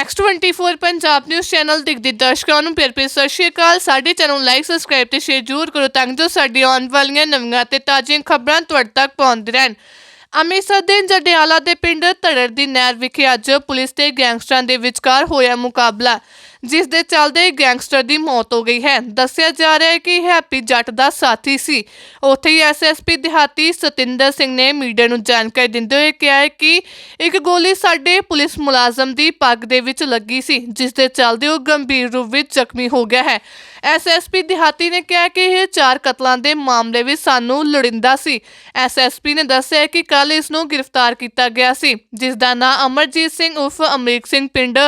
Next 24 Punjab news channel ਦੇਖਦੇ ਦਰਸ਼ਕਾਂ ਨੂੰ ਪਿਆਰ ਭਰੀ ਸਤਿ ਸ਼੍ਰੀ ਅਕਾਲ ਸਾਡੇ ਚੈਨਲ ਨੂੰ ਲਾਈਕ ਸਬਸਕ੍ਰਾਈਬ ਤੇ ਸ਼ੇਅਰ ਜ਼ਰੂਰ ਕਰੋ ਤਾਂ ਜੋ ਸਾਡੀ ਆਉਣ ਵਾਲੀਆਂ ਨਵੀਆਂ ਤੇ ਤਾਜ਼ੀਆਂ ਖਬਰਾਂ ਤੁਹਾਡੇ ਤੱਕ ਪਹੁੰਚਦੀ ਰਹਿਣ। ਅੰਮ੍ਰਿਤਸਰ ਦੇ ਜਡਿਆਲਾ ਦੇ ਪਿੰਡ ਧੜੜ ਦੀ ਨਹਿਰ ਵਿਖੇ ਅੱਜ ਪੁਲਿਸ ਤੇ ਗੈਂਗਸਟਰਾਂ ਦੇ ਵਿਚਕਾਰ ਹੋਇਆ ਮੁਕਾਬਲਾ। ਜਿਸ ਦੇ ਚੱਲਦੇ ਗੈਂਗਸਟਰ ਦੀ ਮੌਤ ਹੋ ਗਈ ਹੈ। ਦੱਸਿਆ ਜਾ ਰਿਹਾ ਹੈ ਕਿ ਹੈਪੀ ਜੱਟ ਦਾ ਸਾਥੀ ਸੀ। ਉੱਥੇ ਹੀ ਐਸਐਸਪੀ ਦਿਹਾਤੀ ਸਤਿੰਦਰ ਸਿੰਘ ਨੇ ਮੀਡੀਆ ਨੂੰ ਜਾਣਕਾਰੀ ਦਿੰਦੇ ਹੋਏ ਕਿਹਾ ਹੈ ਕਿ ਇੱਕ ਗੋਲੀ ਸਾਡੇ ਪੁਲਿਸ ਮੁਲਾਜ਼ਮ ਦੀ ਪੱਗ ਦੇ ਵਿੱਚ ਲੱਗੀ ਸੀ, ਜਿਸ ਦੇ ਚੱਲਦੇ ਉਹ ਗੰਭੀਰ ਰੂਪ ਵਿੱਚ ਜ਼ਖਮੀ ਹੋ ਗਿਆ ਹੈ। ਐਸਐਸਪੀ ਦਿਹਾਤੀ ਨੇ ਕਿਹਾ ਕਿ ਇਹ ਚਾਰ ਕਤਲਾਂ ਦੇ ਮਾਮਲੇ ਵਿੱਚ ਸਾਨੂੰ ਲੋੜਿੰਦਾ ਸੀ। ਐਸਐਸਪੀ ਨੇ ਦੱਸਿਆ ਕਿ ਕੱਲ ਇਸ ਨੂੰ ਗ੍ਰਿਫਤਾਰ ਕੀਤਾ ਗਿਆ ਸੀ, ਜਿਸ ਦਾ ਨਾਂ ਅਮਰਜੀਤ ਸਿੰਘ ਉਰਫ ਅਮਰੀਕ ਸਿੰਘ ਪਿੰਡ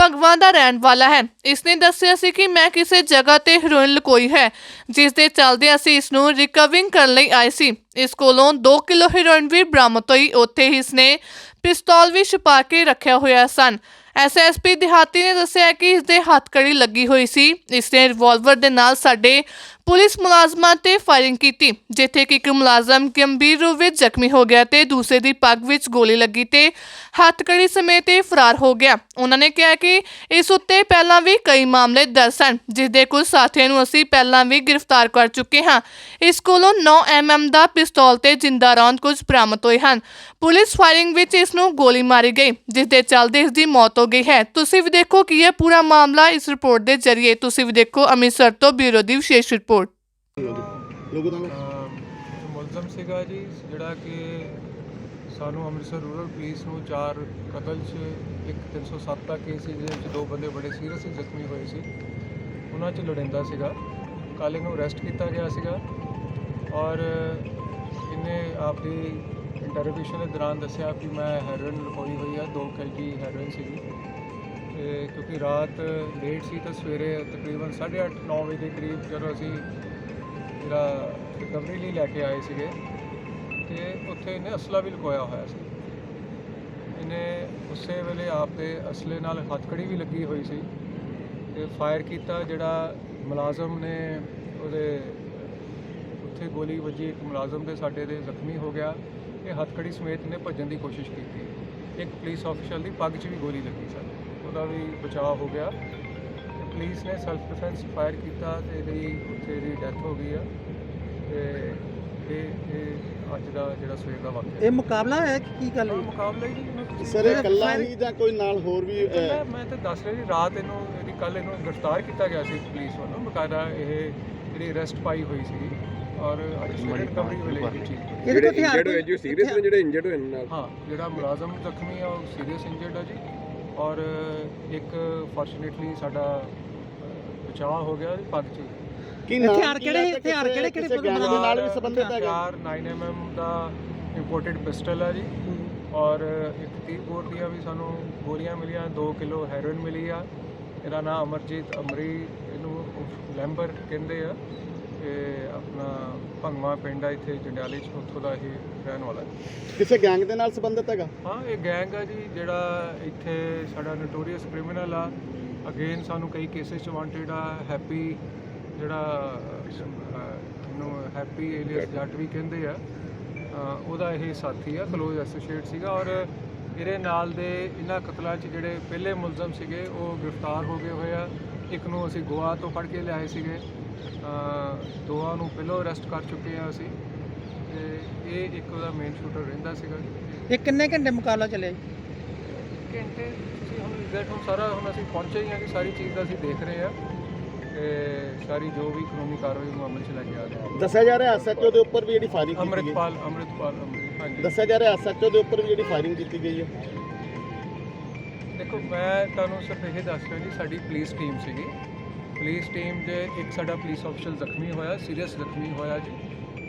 ਭਗਵਾਨ ਦਾ ਰਹਿਣ ਵਾਲਾ ਹੈ। ਇਸ ਨੇ ਦੱਸਿਆ ਸੀ ਕਿ ਮੈਂ ਕਿਸੇ ਜਗ੍ਹਾ ਤੇ ਹੈਰੋਇਨ ਲੁਕੋਈ ਹੈ ਜਿਸ ਦੇ ਚੱਲਦੇ ਅਸੀਂ ਇਸ ਨੂੰ ਰਿਕਵਰਿੰਗ ਕਰਨ ਲਈ ਆਏ ਸੀ। ਇਸ ਕੋਲੋਂ 2 ਕਿਲੋ ਹੈਰੋਇਨ ਵੀ ਬਰਾਮਦ ਹੋਈ। ਉੱਥੇ ਹੀ ਇਸ ਨੇ ਪਿਸਤੌਲ ਵੀ ਛੁਪਾ ਕੇ ਰੱਖਿਆ ਹੋਇਆ ਸਨ। ਐਸਐਸਪੀ ਦਿਹਾਤੀ ਨੇ ਦੱਸਿਆ ਕਿ ਇਸ ਦੇ ਹੱਥਕੜੀ ਲੱਗੀ ਹੋਈ ਸੀ। ਇਸ ਨੇ ਰਿਵਾਲਵਰ ਦੇ ਨਾਲ ਸਾਡੇ ਪੁਲਿਸ ਮੁਲਾਜ਼ਮਾਂ ਤੇ ਫਾਇਰਿੰਗ ਕੀਤੀ, ਜਿੱਥੇ ਕਿ ਇੱਕ ਮੁਲਾਜ਼ਮ ਗੰਭੀਰ ਰੂਪ ਵਿੱਚ ਜ਼ਖਮੀ ਹੋ ਗਿਆ ਤੇ ਦੂਸਰੇ ਦੀ ਪੱਗ ਵਿੱਚ ਗੋਲੀ ਲੱਗੀ ਤੇ ਹੱਥਕੜੀ ਸਮੇਤ ਇਹ ਫਰਾਰ ਹੋ ਗਿਆ। ਉਹਨਾਂ ਨੇ ਕਿਹਾ ਕਿ ਇਸ ਉੱਤੇ ਪਹਿਲਾਂ ਵੀ ਕਈ ਮਾਮਲੇ ਦਰਜ ਸਨ, ਜਿਸ ਦੇ ਕੁਝ ਸਾਥੀਆਂ ਨੂੰ ਅਸੀਂ ਪਹਿਲਾਂ ਵੀ ਗ੍ਰਿਫਤਾਰ ਕਰ ਚੁੱਕੇ ਹਾਂ। ਇਸ ਕੋਲੋਂ 9 mm ਦਾ ਪਿਸਤੌਲ ਤੇ ਜਿੰਦਾ ਰੌਂਦ ਕੁਝ ਬਰਾਮਦ ਹੋਏ ਹਨ। ਪੁਲਿਸ ਫਾਇਰਿੰਗ ਵਿੱਚ ਇਸ ਨੂੰ ਗੋਲੀ ਮਾਰੀ ਗਈ, ਜਿਸ ਦੇ ਚੱਲਦੇ ਇਸ ਦੀ ਮੌਤ ਹੋ ਗਈ ਹੈ। ਤੁਸੀਂ ਵੀ ਦੇਖੋ ਕਿ ਇਹ ਪੂਰਾ ਮਾਮਲਾ ਇਸ ਰਿਪੋਰਟ ਦੇ ਜ਼ਰੀਏ। ਤੁਸੀਂ ਵੀ ਦੇਖੋ ਅੰਮ੍ਰਿਤਸਰ ਤੋਂ ਬਿਊਰੋ ਦੀ ਵਿਸ਼ੇਸ਼ ਰਿਪੋਰਟ। ਮੁਲਜ਼ਮ ਸੀਗਾ ਜੀ, ਜਿਹੜਾ ਕਿ ਸਾਨੂੰ ਅੰਮ੍ਰਿਤਸਰ ਰੂਰਲ ਪੁਲਿਸ ਨੂੰ ਚਾਰ ਕਤਲ 'ਚ, ਇੱਕ 307 ਦਾ ਕੇਸ ਸੀ, ਜਿਹਦੇ ਵਿੱਚ ਦੋ ਬੰਦੇ ਬੜੇ ਸੀਰੀਅਸ ਜ਼ਖਮੀ ਹੋਏ ਸੀ। ਉਹਨਾਂ 'ਚ ਲੜਿੰਦਾ ਸੀਗਾ। ਕੱਲ੍ਹ ਇਹਨੂੰ ਅਰੈਸਟ ਕੀਤਾ ਗਿਆ ਸੀਗਾ। ਔਰ ਇਹਨੇ ਆਪਦੀ ਇੰਟਰੋਗੇਸ਼ਨ ਦੇ ਦੌਰਾਨ ਦੱਸਿਆ ਕਿ ਮੈਂ ਹੈਰੋਇਨ ਲੁਕੋਈ ਹੋਈ ਆ 2 ਕੇਜੀ ਹੈਰੋਇਨ ਸੀਗੀ। ਤੇ ਕਿਉਂਕਿ ਰਾਤ ਲੇਟ ਸੀ ਤਾਂ ਸਵੇਰੇ ਤਕਰੀਬਨ 8:30 9 ਵਜੇ ਦੇ ਕਰੀਬ ਜਦੋਂ ਅਸੀਂ ਜਿਹੜਾ ਰਿਕਵਰੀ ਲਈ ਲੈ ਕੇ ਆਏ ਸੀਗੇ ਤੇ ਉੱਥੇ ਇਹਨੇ ਅਸਲਾ ਵੀ ਲੁਕੋਇਆ ਹੋਇਆ ਸੀ। ਇਹਨੇ ਉਸੇ ਵੇਲੇ ਆਪ ਦੇ ਅਸਲੇ ਨਾਲ ਹੱਥਕੜੀ ਵੀ ਲੱਗੀ ਹੋਈ ਸੀ ਤੇ ਫਾਇਰ ਕੀਤਾ ਜਿਹੜਾ ਮੁਲਾਜ਼ਮ ਨੇ ਉਹਦੇ ਉੱਥੇ ਗੋਲੀ ਵੱਜੀ, ਇੱਕ ਮੁਲਾਜ਼ਮ ਦੇ ਸਾਡੇ ਦੇ ਜ਼ਖਮੀ ਹੋ ਗਿਆ ਇਹ ਹੱਥਕੜੀ ਸਮੇਤ ਨੇ ਭੱਜਣ ਦੀ ਕੋਸ਼ਿਸ਼ ਕੀਤੀ। ਇੱਕ ਪੁਲਿਸ ਅਫੀਸ਼ਲ ਦੀ ਪੱਗ 'ਚ ਵੀ ਗੋਲੀ ਲੱਗੀ ਸਰ। ਉਹਦਾ ਵੀ ਬਚਾਅ ਹੋ ਗਿਆ। ਪੁਲਿਸ ਨੇ ਸੈਲਫ ਡਿਫੈਂਸ ਫਾਇਰ ਕੀਤਾ ਤੇ ਇਹਦੀ ਉੱਥੇ ਦੀ ਡੈਥ ਹੋ ਗਈ ਆ। ਤੇ ਇਹ ਇਹ ਅੱਜ ਦਾ ਜਿਹੜਾ ਸਵੇਰ ਦਾ ਵਾਕਿਆ। ਇਹ ਮੁਕਾਬਲਾ ਹੈ ਕਿ ਕੀ ਗੱਲ ਹਾਂ, ਹੈ ਮੁਕਾਬਲਾ ਹੀ ਤੁਸੀਂ- ਸਰ ਇਹ ਇਕੱਲਾ ਹੀ ਜਾਂ ਕੋਈ ਨਾਲ ਹੋਰ ਵੀ ਅਹ, ਮੈਂ ਮੈਂ ਤਾਂ ਦੱਸ ਰਿਹਾ ਜੀ ਰਾਤ ਇਹਨੂੰ ਇਹਦੀ ਕੱਲ ਇਹਨੂੰ ਗ੍ਰਿਫਤਾਰ ਕੀਤਾ ਗਿਆ ਸੀ ਪੁਲਿਸ ਵੱਲੋਂ। ਬਕਾਇਦਾ ਇਹ ਜਿਹੜੀ ਅਰੈਸਟ ਪਾਈ ਹੋਈ ਸੀ ਔਰ ਅੱਜ ਸਵੇਰੇ ਰਿਕਵਰੀ ਇਹ ਠੀਕ ਹੋਈ। ਇਹਦੇ ਕੋਲ ਹਥਿਆਰ ਇੰਜਰਡ ਹੋਏ ਜੀ ਸੀਰੀਅਸ ਨੇ ਜਿਹੜੇ ਇੰਜਰਡ ਹੋਏ ਨੇ ਨਾਲ। ਹਾਂ ਜਿਹੜਾ ਮੁਲਾਜ਼ਮ ਜ਼ਖਮੀ ਆ ਉਹ ਸੀਰੀਅਸ ਇੰਜਰਡ ਆ ਜੀ। ਔਰ ਇੱਕ ਫੋਰਚੂਨੇਟਲੀ ਸਾਡਾ ਬਚਾਅ ਹੋ ਗਿਆ ਪੱਗ 'ਚ। ਹੀ। ਕੀ ਨਾਮ ਹਥਿਆਰ ਕੀ ਕਿਹੜੇ- ਹਥਿਆਰ ਕਿਸੇ- ਕਿਹੜੇ- ਕਿਹੜੇ ਗੈਂਗ ਦੇ ਨਾਲ ਵੀ ਸੰਬੰਧਿਤ ਹੈਗਾ? ਹਥਿਆਰ 9mm ਦਾ ਇੰਪੋਰਟਡ ਪਿਸਟਲ ਆ ਜੀ। ਔਰ ਇੱਕ 30 ਬੋਰ ਦੀਆਂ ਵੀ ਸਾਨੂੰ ਗੋਲੀਆਂ ਮਿਲੀਆਂ 2 ਕਿਲੋ ਹੈਰੋਇਨ ਮਿਲੀ ਆ। ਇਹਦਾ ਨਾਮ ਅਮਰਜੀਤ ਅਮਰੀ ਇਹਨੂੰ ਲੈਂਬਰ ਕਹਿੰਦੇ ਆ। ਇਹ ਆਪਣਾ ਭੰਗਵਾ ਪਿੰਡ ਆ ਇੱਥੇ ਜੰਡਿਆਲੇ ਚ ਉੱਥੋਂ ਦਾ ਇਹ ਰਹਿਣ ਵਾਲਾ ਹੈ। ਕਿਸੇ ਗੈਂਗ ਦੇ ਨਾਲ ਸੰਬੰਧਿਤ ਹੈਗਾ? ਹਾਂ ਇਹ ਗੈਂਗ ਆ ਜੀ ਜਿਹੜਾ ਇੱਥੇ ਸਾਡਾ ਨੋਟੋਰੀਅਸ ਕ੍ਰਿਮੀਨਲ ਆ। ਅਗੇਨ ਸਾਨੂੰ ਕਈ ਕੇਸਿਸ ਚ ਵਾਂਟਡ ਆ ਹੈਪੀ ਜਿਹੜਾ ਇਹਨੂੰ ਹੈਪੀ ਏਲੀਅਸ ਜੱਟ ਵੀ ਕਹਿੰਦੇ ਆ। ਅਹ, ਉਹਦਾ ਇਹ ਸਾਥੀ ਆ ਕਲੋਜ਼ ਐਸੋਸੀਏਟ ਸੀਗਾ ਔਰ ਇਹਦੇ ਨਾਲ ਦੇ ਇਹਨਾਂ ਕਤਲਾਂ 'ਚ ਜਿਹੜੇ ਪਹਿਲੇ ਮੁਲਜ਼ਮ ਸੀਗੇ ਉਹ ਗ੍ਰਿਫਤਾਰ ਹੋ ਗਏ ਹੋਏ ਆ। ਇੱਕ ਨੂੰ ਅਸੀਂ ਗੋਆ ਤੋਂ ਫੜ ਕੇ ਲਿਆਏ ਸੀਗੇ। ਦੋਵਾਂ ਨੂੰ ਪਹਿਲਾਂ ਅਰੈਸਟ ਕਰ ਚੁੱਕੇ ਆ ਅਸੀਂ ਤੇ ਇਹ ਇੱਕ ਉਹਦਾ ਮੇਨ ਸ਼ੂਟਰ ਰਹਿੰਦਾ ਸੀਗਾ ਇਹ ਕਿੰਨੇ ਘੰਟੇ ਮੁਕਾਬਲਾ ਚੱਲਿਆ ਜੀ? ਘੰਟੇ ਤੁਸੀਂ ਹੁਣ ਐਗਜ਼ੈਕਟ ਹੁਣ ਸਾਰਾ ਹੁਣ ਅਸੀਂ ਪਹੁੰਚੇ ਹੀ ਹਾਂ ਕਿ ਸਾਰੀ ਚੀਜ਼ ਦਾ ਅਸੀਂ ਦੇਖ ਰਹੇ ਹਾਂ ਤੇ ਸਾਰੀ ਜੋ ਵੀ ਕਾਨੂੰਨੀ ਕਾਰਵਾਈ ਨੂੰ ਅਮਲ ਚ ਲੈ ਕੇ ਆ ਰਹੇ ਹਾਂ। ਦੱਸਿਆ ਜਾ ਰਿਹਾ ਐਸਐਚਓ ਦੇ ਉੱਪਰ ਵੀ ਜਿਹੜੀ ਫਾਇਰਿੰਗ ਕੀਤੀ ਗਈ ਅੰਮ੍ਰਿਤਪਾਲ ਅੰਮ੍ਰਿਤਪਾਲ ਅੰਮ੍ਰਿਤ ਹਾਂਜੀ। ਦੱਸਿਆ ਜਾ ਰਿਹਾ ਐਸਐਚਓ ਦੇ ਉੱਪਰ ਵੀ ਜਿਹੜੀ ਫਾਇਰਿੰਗ ਕੀਤੀ ਗਈ ਹੈ? ਦੇਖੋ ਮੈਂ ਤੁਹਾਨੂੰ ਸਿਰਫ ਇਹ ਦੱਸ ਰਿਹਾ ਜੀ ਸਾਡੀ ਪੁਲਿਸ ਟੀਮ ਸੀਗੀ। ਪੁਲਿਸ ਟੀਮ ਦੇ ਇੱਕ ਸਾਡਾ ਪੁਲਿਸ ਅਫਸਰ ਜ਼ਖਮੀ ਹੋਇਆ ਸੀਰੀਅਸ ਜ਼ਖਮੀ ਹੋਇਆ ਜੀ।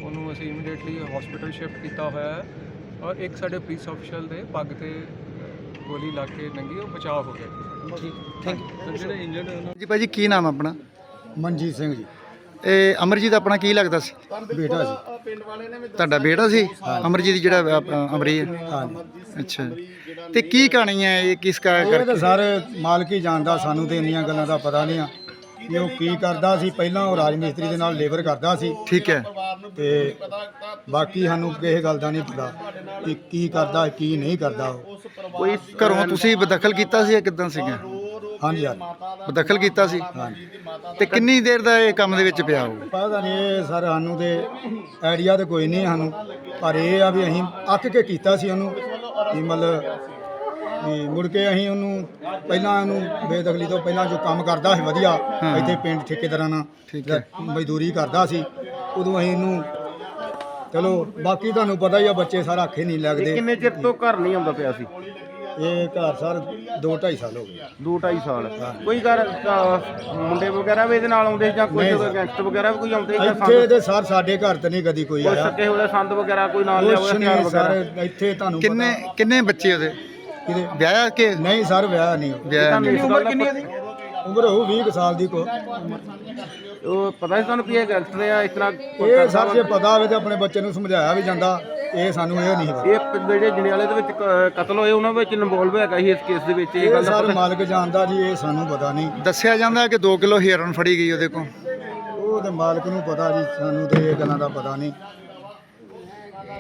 ਉਹਨੂੰ ਅਸੀਂ ਇਮੀਡੀਏਟਲੀ ਹਸਪੀਟਲ ਸ਼ਿਫਟ ਕੀਤਾ ਹੋਇਆ ਹੈ ਔਰ ਇੱਕ ਸਾਡੇ ਪੁਲਿਸ ਅਫਸਰ ਦੇ ਪੱਗ ਤੇ ਗੋਲੀ ਲੱਗ ਕੇ ਨੰਗੀ ਉਹ ਬਚਾਅ ਹੋ ਗਿਆ। ਜੀ ਥੈਂਕ ਯੂ ਜਿਹੜੇ ਇੰਜਰਡ ਹੋਏ ਜੀ ਭਾਜੀ ਕੀ ਨਾਮ ਆਪਣਾ? ਮਨਜੀਤ ਸਿੰਘ ਜੀ। ਇਹ ਅਮਰਜੀਤ ਆਪਣਾ ਕੀ ਲੱਗਦਾ ਸੀ? ਬੇਟਾ ਸੀ। ਪਿੰਡ ਵਾਲੇ ਨੇ ਵੀ ਤੁਹਾਡਾ ਬੇਟਾ ਸੀ? ਅਮਰਜੀਤ ਜਿਹੜਾ ਆਪਣਾ ਅਮਰੀ ਹੈ? ਹਾਂਜੀ। ਅੱਛਾ। ਤੇ ਕੀ ਕਹਾਣੀ ਹੈ ਇਹ? ਕਿਸ ਕਾ ਕਰਕੇ ਤਾਂ ਸਾਰੇ ਮਾਲਕ ਹੀ ਜਾਣਦਾ ਸਾਨੂੰ ਤੇ ਇੰਨੀਆਂ ਗੱਲਾਂ ਦਾ ਪਤਾ ਨਹੀਂ ਆ। ਕਿ ਉਹ ਕੀ ਕਰਦਾ ਸੀ? ਪਹਿਲਾਂ ਉਹ ਰਾਜ ਮਿਸਤਰੀ ਦੇ ਨਾਲ ਲੇਬਰ ਕਰਦਾ ਸੀ। ਠੀਕ ਹੈ। ਤੇ ਬਾਕੀ ਸਾਨੂੰ ਕਿਸੇ ਗੱਲ ਦਾ ਨਹੀਂ ਪਤਾ ਕਿ ਕੀ ਕਰਦਾ ਕੀ ਨਹੀਂ ਕਰਦਾ ਉਹ। ਕੋਈ ਘਰੋਂ ਤੁਸੀਂ ਬਦਖਲ ਕੀਤਾ ਸੀ ਜਾਂ ਕਿਦਾਂ ਸੀਗਾ? ਹਾਂਜੀ ਹਾਂਜੀ। ਬਦਖਲ ਕੀਤਾ ਸੀ? ਤੇ ਕਿੰਨੀ ਦੇਰ ਦਾ ਇਹ ਕੰਮ ਦੇ ਵਿੱਚ ਪਿਆ ਉਹ? ਪਤਾ ਨਹੀਂ ਇਹ ਸਰ ਸਾਨੂੰ ਤੇ ਆਈਡੀਆ ਤੇ ਕੋਈ ਨਹੀਂ ਸਾਨੂੰ। ਪਰ ਇਹ ਆ ਵੀ ਅਸੀਂ ਅੱਕ ਕੇ ਕੀਤਾ ਸੀ ਉਹਨੂੰ ਵੀ ਮਤਲਬ ਵੀ ਮੁੜ ਕੇ ਅਸੀਂ ਉਹਨੂੰ ਪਹਿਲਾਂ ਉਹਨੂੰ ਬੇਦਖਲੀ ਤੋਂ ਪਹਿਲਾਂ ਜੋ ਕੰਮ ਕਰਦਾ ਸੀ ਵਧੀਆ। ਇੱਥੇ ਪਿੰਡ ਠੇਕੇਦਾਰਾਂ ਨਾਲ ਠੀਕ ਹੈ। ਮਜ਼ਦੂਰੀ ਕਰਦਾ ਸੀ ਉਦੋਂ ਅਸੀਂ ਇਹਨੂੰ ਚਲੋ ਬਾਕੀ ਤੁਹਾਨੂੰ ਪਤਾ ਹੀ ਆ ਬੱਚੇ ਸਾਰਾ ਅੱਖੇ ਨਹੀਂ ਲੱਗਦੇ। ਕਿੰਨੇ ਚਿਰ ਤੋਂ ਘਰ ਨਹੀਂ ਆਉਂਦਾ ਪਿਆ ਸੀ? ਇਹ ਘਰ ਸਰ 2 2.5 ਸਾਲ ਹੋ ਗਏ। 2.5 ਸਾਲ। ਕੋਈ ਘਰ ਮੁੰਡੇ ਵਗੈਰਾ ਵੀ ਇਹਦੇ ਨਾਲ ਆਉਂਦੇ ਜਾਂ ਕੋਈ ਨਹੀਂ। ਗੈਂਗਸਟਰ ਵਗੈਰਾ ਵੀ ਕੋਈ ਆਉਂਦੇ ਜਾਂ ਇੱਥੇ ਤੇ ਸਰ ਸਾਡੇ ਘਰ ਤੇ ਨਹੀਂ ਕਦੀ ਕੋਈ ਕੋਈ ਆਇਆ। ਸੱਕੇ ਹੋਏ ਸੰਦ ਵਗੈਰਾ ਕੋਈ ਨਾਲ ਲਿਆ ਕੁਛ ਹੋਇਆ ਹਥਿਆਰ ਨਹੀਂ ਵਗੈਰਾ? ਸਰ ਇੱਥੇ ਤੁਹਾਨੂੰ ਕਿੰਨੇ ਕਿੰਨੇ ਬੱਚੇ ਉਹਦੇ? ਕਿਹਦੇ ਵਿਆਹਿਆ ਕਿ ਨਹੀਂ ਸਰ ਵਿਆਹ ਨਹੀਂ। ਵਿਆਹ ਨਹੀਂ? ਉਮਰ ਕਿੰਨੀ ਹੈ ਉਮਰ ਹੋਊ 20 ਕੁ ਸਾਲ ਦੀ ਕੋ। ਉਹ ਪਤਾ ਸੀ ਤੁਹਾਨੂੰ ਵੀ ਇਹ ਗੈਂਗਸਟਰ ਆ ਇਸ ਤਰ੍ਹਾਂ ਇਹ ਸਰ ਜੇ ਪਤਾ ਹੋਵੇ ਤੇ ਆਪਣੇ ਬੱਚੇ ਨੂੰ ਸਮਝਾਇਆ ਵੀ ਜਾਂਦਾ ਇਹ ਸਾਨੂੰ ਇਹ ਨਹੀਂ ਪਤਾ। ਇਹ ਪਿੰਡ ਜਿਹੜੇ ਜੰਡਿਆਲੇ ਦੇ ਵਿੱਚ ਕ- ਕਤਲ ਹੋਏ ਉਹਨਾਂ ਵਿੱਚ ਇਨਵੋਲਵ ਹੈਗਾ ਸੀ ਇਸ ਕੇਸ ਦੇ ਵਿੱਚ ਇਹ ਇਹ ਗੱਲ ਦਾ ਸਰ ਪਤਾ ਮਾਲਕ ਜਾਣਦਾ ਜੀ ਇਹ ਸਾਨੂੰ ਪਤਾ ਨਹੀਂ। ਦੱਸਿਆ ਜਾਂਦਾ ਕਿ 2 ਕਿਲੋ ਹੀਰਨ ਫੜੀ ਗਈ ਉਹਦੇ ਕੋਲ? ਉਹ ਤੇ ਮਾਲਕ ਨੂੰ ਪਤਾ ਜੀ ਸਾਨੂੰ ਤੇ ਇਹ ਗੱਲਾਂ ਦਾ ਪਤਾ ਨਹੀਂ।